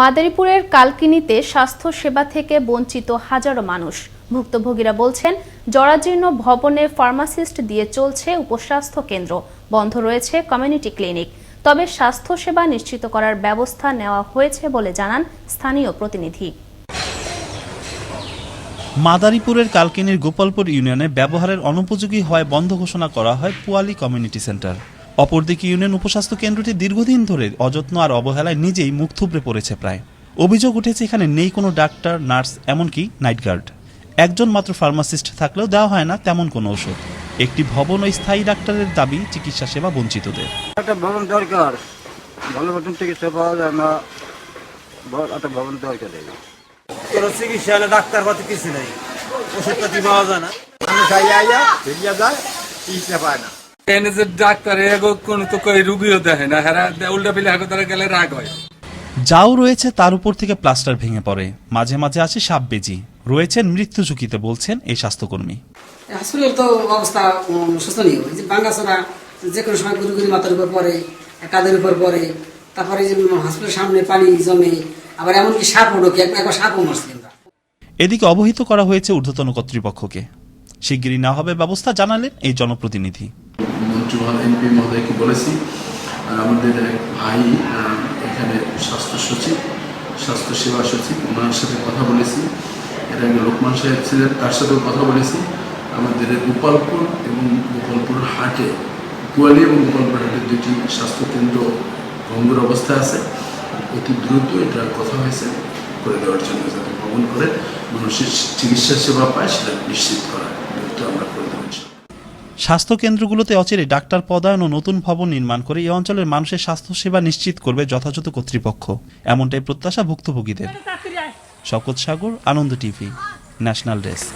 মাদারীপুরের কালকিনিতে স্বাস্থ্য সেবা থেকে বঞ্চিত হাজারো মানুষ। ভুক্তভোগীরা বলছেন, জরাজীর্ণ ভবনে ফার্মাসিস্ট দিয়ে চলছে উপস্বাস্থ্য কেন্দ্র। বন্ধ রয়েছে কমিউনিটি ক্লিনিক। তবে স্বাস্থ্য সেবা নিশ্চিত করার ব্যবস্থা নেওয়া হয়েছে বলে জানান স্থানীয় প্রতিনিধি। মাদারীপুরের কালকিনির গোপালপুর ইউনিয়নে ব্যবহারের অনুপযোগী হওয়ায় বন্ধ ঘোষণা করা হয় পুয়ালি কমিউনিটি সেন্টার। অপরদিকে ইউনিয়ন উপস্বাস্থ্য কেন্দ্রটি দীর্ঘদিন ধরে অযত্ন আর অবহেলায় নিজেই মুখ থুবড়ে পড়েছে প্রায়। অভিযোগ উঠেছে এখানে নেই কোনো ডাক্তার নার্স এমনকি নাইট গার্ড। একজন মাত্র ফার্মাসিস্ট থাকলেও দেওয়া হয় না তেমন কোনো ওষুধ। একটি ভবন ও স্থায়ী ডাক্তারের দাবি চিকিৎসা সেবা বঞ্চিতদের। একটা ভবন দরকার। ভালো মতন চিকিৎসা পাওয়া যায় না। একটা ভবন দরকার কোনো চিকিৎসা হলে ডাক্তার পাতি কিছু নেই। ওষুধপাতি পাওয়া যায় না। মানুষ আইয়া আইয়া ফিরিয়া যায় চিকিৎসা পায় না। এনে যে ডাক্তার এগো কোন তো কই রুগীও দেখে না হেরা উল্টা পিলে হাগো তারা গেলে রাগ হয়। যাও রয়েছে তার উপর থেকে প্লাস্টার ভেঙে পড়ে মাঝে মাঝে আসে সাপ বেজি রয়েছেন মৃত্যু ঝুঁকিতে বলছেন এই স্বাস্থ্যকর্মী। হসপিটাল তো অবস্থা শোচনীয়। যে যে কোনো সময় গুরু গুরু মাথার উপর পড়ে কাদের উপর পড়ে তারপরে যে হসপিটালের সামনে পানি জমে আবার এমনকি সাপও ঢোকে এক- একবার সাপও মারছি এদিকে অবহিত করা হয়েছে ঊর্ধ্বতন কর্তৃপক্ষকে। শিগগিরই না হবে ব্যবস্থা জানালেন এই জনপ্রতিনিধি। মহোদয় এমপি মহোদয়কে বলেছি, আর আমাদের এক ভাই এখানে স্বাস্থ্য সচিব, স্বাস্থ্য সেবা সচিব, ওনার সাথে কথা বলেছি। এর আগে লোকমান সাহেব ছিলেন, তার সাথেও কথা বলেছি। আমাদের গোপালপুর এবং গোপালপুর হাটে কুয়ালি এবং গোপালপুর হাটে দুটি স্বাস্থ্যকেন্দ্র ভঙ্গুর অবস্থা আছে। অতি দ্রুত এটা কথা হয়েছে, করে দেওয়ার জন্য যাতে ভ্রমণ করে, মানুষের চিকিৎসা সেবা পায়, সেটা নিশ্চিত করা এটা আমরা করে দেবো ইনশাআল্লাহ। স্বাস্থ্য কেন্দ্রগুলোতে অচিরে ডাক্তার পদায়ন ও নতুন ভবন নির্মাণ করে এই অঞ্চলের মানুষের স্বাস্থ্যসেবা নিশ্চিত করবে যথাযথ কর্তৃপক্ষ এমনটাই প্রত্যাশা ভুক্তভোগীদের Shakat Sagar, Ananda TV, national desk